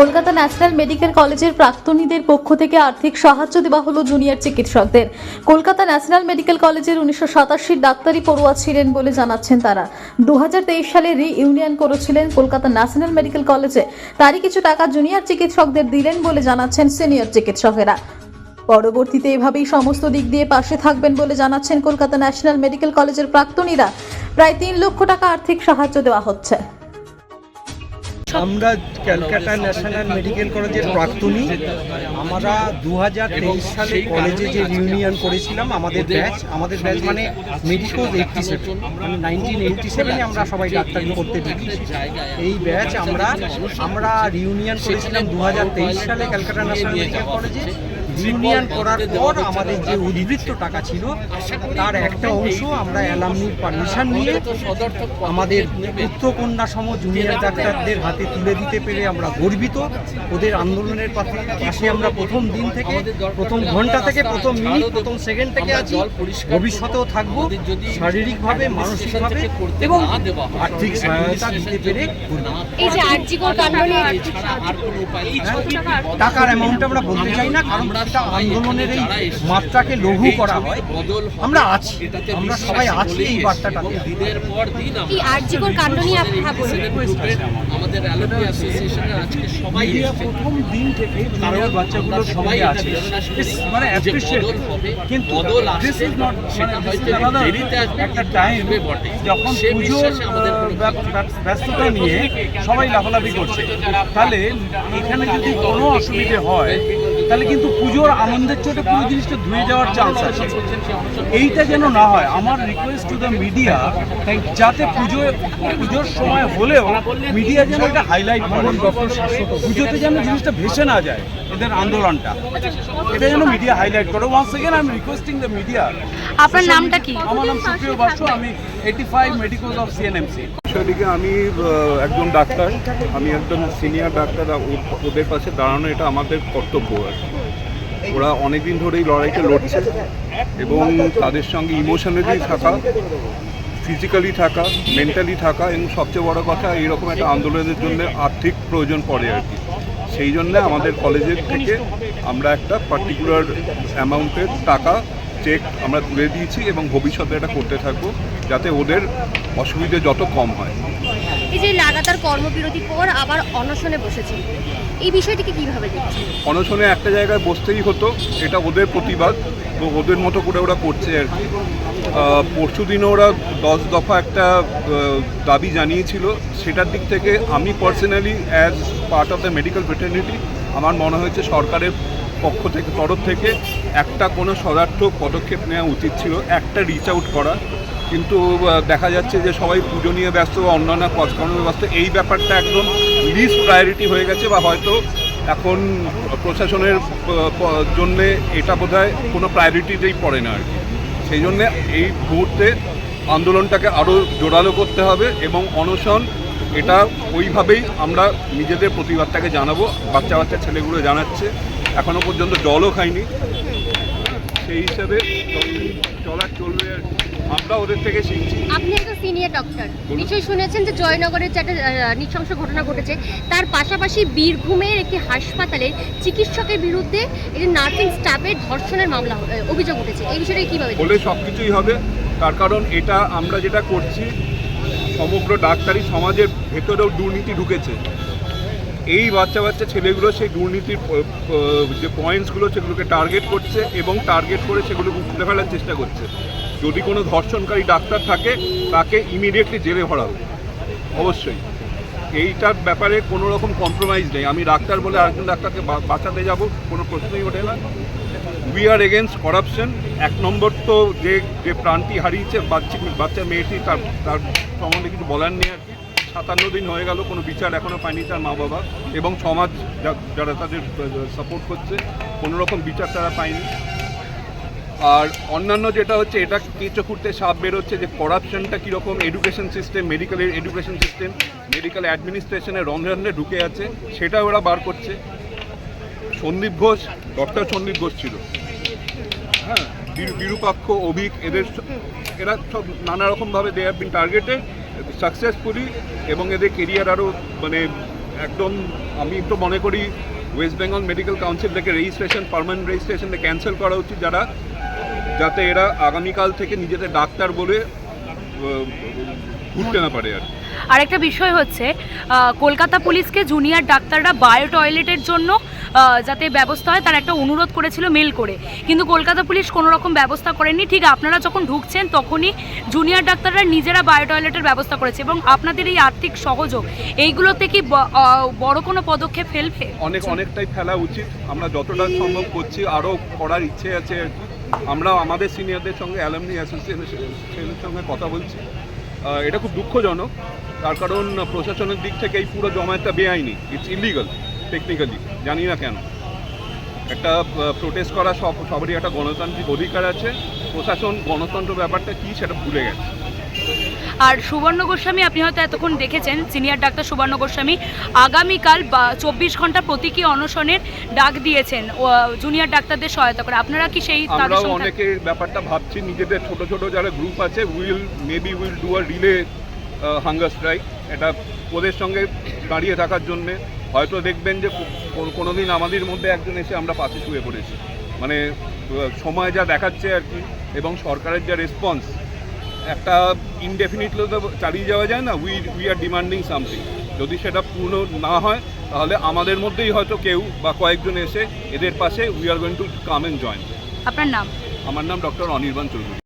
Kolkata national medical কলেজের প্রাক্তনীদের পক্ষ থেকে আর্থিক সাহায্য দেওয়া হলো জুনিয়র চিকিৎসকদের। কলকাতা ন্যাশনাল মেডিকেল কলেজের উনিশশো সাতাশির ডাক্তারি পড়ুয়া ছিলেন বলে জানাচ্ছেন তারা। দু হাজার তেইশ সালে রি ইউনিয়ন করেছিলেন কলকাতা ন্যাশনাল মেডিকেল কলেজে। তারই কিছু টাকা জুনিয়র চিকিৎসকদের দিলেন বলে জানাচ্ছেন সিনিয়র চিকিৎসকেরা। পরবর্তীতে এভাবেই সমস্ত দিক দিয়ে পাশে থাকবেন বলে জানাচ্ছেন কলকাতা ন্যাশনাল মেডিকেল কলেজের প্রাক্তনীরা। প্রায় তিন লক্ষ টাকা আর্থিক সাহায্য দেওয়া হচ্ছে। আমরা ক্যালকাটা ন্যাশনাল মেডিকেল কলেজের প্রাক্তনী। আমরা দু সালে কলেজে যে ইউনিয়ন করেছিলাম আমাদের ব্যাচ আমাদের ব্যাচ মানে মেডিকোজ এইটটি সেভেন মানে নাইনটিন এইটটি সেভেনে আমরা সবাই ডাক্তারি করতে ঢুকেছি এই ব্যাচ আমরা আমরা রিউনিয়ন করেছিলাম দু হাজার তেইশ সালে ক্যালকাটা ন্যাশনাল মেডিকেল কলেজে ইউনিয়ন করার পর আমাদের যে উদ্বৃত্ত টাকা ছিল তার একটা অংশ আমরা অ্যালামনির পারমিশন নিয়ে আমাদের উত্তরকন্যা সম জুনিয়র ডাক্তারদের হাতে তুলে দিতে পেরে আমরা গর্বিত। ওদের আন্দোলনের পাশে আমরা প্রথম দিন থেকে প্রথম ঘণ্টা থেকে প্রথম মিনিট প্রথম সেকেন্ড থেকে আছি। ভবিষ্যতেও থাকব শারীরিকভাবে মানসিকভাবে এবং আর্থিক সহায়তা দিতে পেরে গর্বিত। এই যে আর্জিকর টাকার অ্যামাউন্ট আমরা বলতে চাই না কারণ সেটা আন্দোলনের এই মাত্রাকে লঘু করা হয়। আমরা আছি। আমরা সবাই আছি এই আর্জিকর কাণ্ড নিয়ে আমাদের অ্যাসোসিয়েশনের আজকে সবাই প্রথম দিন থেকে কারণ আমরা সবাই আছে। মানে কিন্তু বদল দিস আসবে, ইজ নট সেটা মানে হয়তো দেরিতে আসবে, একটা টাইম। যখন পুজোর ব্যস্ততা নিয়ে সবাই লাফালাফি করছে। তাহলে এখানে যদি কোনো অসুবিধে হয় তাহলে কিন্তু পুজোর আনন্দের চোটে পুরো জিনিসটা ধুয়ে যাওয়ার চান্স আছে। এইটা যেন না হয়, আমার রিকোয়েস্ট টু দ্য মিডিয়া যাতে পুজো, পুজোর সময় হলেও মিডিয়া যেন এটা হাইলাইট করে। পুজোতে যেন জিনিসটা ভেসে না যায়। এদের আন্দোলনটা। এটা যেন মিডিয়া হাইলাইট করে। Once again I am requesting the media আপনার নামটা কি? আমার নাম সুপ্রিয় বাসু। আমি eighty five medicos of CNMC সেদিকে আমি একজন ডাক্তার। আমি একজন সিনিয়র ডাক্তার। ওদের পাশে দাঁড়ানো এটা আমাদের কর্তব্য আর কি। ওরা অনেক দিন ধরেই লড়াইটা লড়ছে এবং তাদের সঙ্গে ইমোশনালি থাকা ফিজিক্যালি থাকা মেন্টালি থাকা এবং সবচেয়ে বড় কথা এইরকম একটা আন্দোলনের জন্য আর্থিক প্রয়োজন পড়ে আর কি। সেই জন্য আমাদের কলেজের থেকে আমরা একটা পার্টিকুলার অ্যামাউন্টের টাকা চেক আমরা তুলে দিয়েছি এবং ভবিষ্যতে এটা করতে থাকব যাতে ওদের অসুবিধে যত কম হয়। এই যে লাগাতার কর্মবিরতির পর আবার অনশনে বসেছে এই বিষয়টিকে কীভাবে দেখছেন? অনশনে একটা জায়গায় বসতেই হতো এটা ওদের প্রতিবাদ তো ওদের মতো করে ওরা করছে আর কি। পরশু দিনে ওরা দশ দফা একটা দাবি জানিয়েছিল। সেটার দিক থেকে আমি personally as part of the medical fraternity আমার মনে হয়েছে সরকারের পক্ষ থেকে, তরফ থেকে একটা কোনো সদার্থক পদক্ষেপ নেওয়া উচিত ছিল, একটা রিচ আউট করা। কিন্তু দেখা যাচ্ছে যে সবাই পুজো নিয়ে ব্যস্ত বা অন্যান্য কাজকর্মে ব্যস্ত, এই ব্যাপারটা একদম লিস্ট প্রায়োরিটি হয়ে গেছে বা হয়তো এখন প্রশাসনের জন্যে এটা বোধহয় কোনো প্রায়োরিটিতেই পড়ে না আর কি। সেই জন্যে এই মুহূর্তে আন্দোলনটাকে আরও জোরালো করতে হবে এবং অনশন, এটা ওইভাবেই আমরা নিজেদের প্রতিবাদটাকে জানাব বাচ্চা বাচ্চা ছেলেগুলো জানাচ্ছে এখনও পর্যন্ত জলও খায়নি সেই হিসাবে চলার চলবে আর কি। আমরা ওদের থেকে শিখছি। আপনি একজন সিনিয়র ডক্টর নিশ্চয়ই শুনেছেন যে জয়নগরের যে একটা নৃশংস ঘটনা ঘটেছে তার পাশাপাশি বীরভূমের একটি হাসপাতালের চিকিৎসকের বিরুদ্ধে এই যে নার্সিং স্টাফের ধর্ষণের মামলা অভিযোগ উঠেছে। এই বিষয়টা কীভাবে বলে সব কিছুই হবে। তার কারণ এটা আমরা যেটা করছি সমগ্র ডাক্তারি সমাজের ভেতরেও দুর্নীতি ঢুকেছে। এই বাচ্চা বাচ্চা ছেলেগুলো সেই দুর্নীতির যে পয়েন্টসগুলো সেগুলোকে টার্গেট করছে এবং টার্গেট করে সেগুলো তুলে ফেলার চেষ্টা করছে। যদি কোনো ধর্ষণকারী ডাক্তার থাকে, তাকে ইমিডিয়েটলি জেলে ভরাবে। অবশ্যই। এইটার ব্যাপারে কোনো রকম কম্প্রোমাইজ নেই। আমি ডাক্তার বলে আরেকজন ডাক্তারকে বাঁচাতে যাব, কোনো প্রশ্নই ওঠে না। উই আর এগেনস্ট করাপশন এক নম্বর তো যে যে প্রাণটি হারিয়েছে, বাচ্চা বাচ্চা মেয়েটি, তার তার সম্বন্ধে কিছু বলার নেই আর কি। সাতান্ন দিন হয়ে গেল, কোনো বিচার এখনও পায়নি তার মা বাবা এবং সমাজ যারা তাদের সাপোর্ট করছে, কোনো রকম বিচার তারা পায়নি। আর অন্যান্য যেটা হচ্ছে, এটা কেঁচো খুঁড়তে সাপ বেরোচ্ছে, যে করাপশনটা কীরকম এডুকেশন সিস্টেম মেডিকেলের এডুকেশন সিস্টেম মেডিকেল অ্যাডমিনিস্ট্রেশনের রন্ধে রন্ধে ঢুকে আছে, সেটা ওরা বার করছে। সন্দীপ ঘোষ ডক্টর সন্দীপ ঘোষ ছিল। হ্যাঁ বিরুপাক্ষ, অভিক, এদের এরা সব নানা রকমভাবে they have been targeted successfully এবং এদের কেরিয়ার আরও মানে একদম, আমি তো মনে করি ওয়েস্ট বেঙ্গল মেডিকেল কাউন্সিল থেকে রেজিস্ট্রেশন পার্মানেন্ট রেজিস্ট্রেশন ক্যান্সেল করা উচিত যারা যাতে এরা আগামীকাল থেকে নিজেদের ডাক্তার বলে ঘুরতে না পারে আর। আরেকটা বিষয় হচ্ছে কলকাতা পুলিশকে জুনিয়র ডাক্তাররা বায়ো টয়লেটের জন্য যাতে ব্যবস্থা হয় তার একটা অনুরোধ করেছিল মেল করে কিন্তু কলকাতা পুলিশ কোনো রকম ব্যবস্থা করেনি ঠিক আপনারা যখন ঢুকছেন তখনই জুনিয়র ডাক্তাররা নিজেরা বায়ো টয়লেটের ব্যবস্থা করেছে এবং আপনাদের এই আর্থিক সহযোগ এইগুলোতে কি বড় কোনো পদক্ষেপ ফেলবে অনেক অনেকটাই ফেলা উচিত আমরা যতটা সম্ভব করছি আরও করার ইচ্ছে আছে আর কি। আমরা আমাদের সিনিয়রদের সঙ্গে অ্যালামনি অ্যাসোসিয়েশনের সঙ্গে কথা বলছি। এটা খুব দুঃখজনক। তার কারণ প্রশাসনের দিক থেকে এই পুরো জমায়েতটা বেআইনি। ইটস ইলিগাল টেকনিক্যালি জানি না কেন। একটা প্রোটেস্ট করা সব, সবারই একটা গণতান্ত্রিক অধিকার আছে। প্রশাসন, গণতন্ত্র ব্যাপারটা কী সেটা ভুলে গেছে। আর সুবর্ণ গোস্বামী আপনি হয়তো এতক্ষণ দেখেছেন সিনিয়র ডাক্তার সুবর্ণ গোস্বামী আগামীকাল বা চব্বিশ ঘণ্টা প্রতীকী অনশনের ডাক দিয়েছেন জুনিয়র ডাক্তারদের সহায়তা করে। আপনারা কি সেই অনেকে ব্যাপারটা ভাবছি নিজেদের ছোট ছোট যারা গ্রুপ আছে will maybe will do a relay hunger strike এটা ওদের সঙ্গে দাঁড়িয়ে থাকার জন্যে। হয়তো দেখবেন যে কো- কোনোদিন আমাদের মধ্যে একজন এসে আমরা পাশে শুয়ে পড়েছি। মানে সময় যা দেখাচ্ছে আর কি এবং সরকারের যা রেসপন্স একটা ইনডেফিনিটলি তো চালিয়ে যাওয়া যায় না we we are demanding something যদি সেটা পূর্ণ না হয় তাহলে আমাদের মধ্যেই হয়তো কেউ বা কয়েকজন এসে এদের পাশে we are going to come and join আপনার নাম? আমার নাম ডক্টর অনির্বাণ চৌধুরী।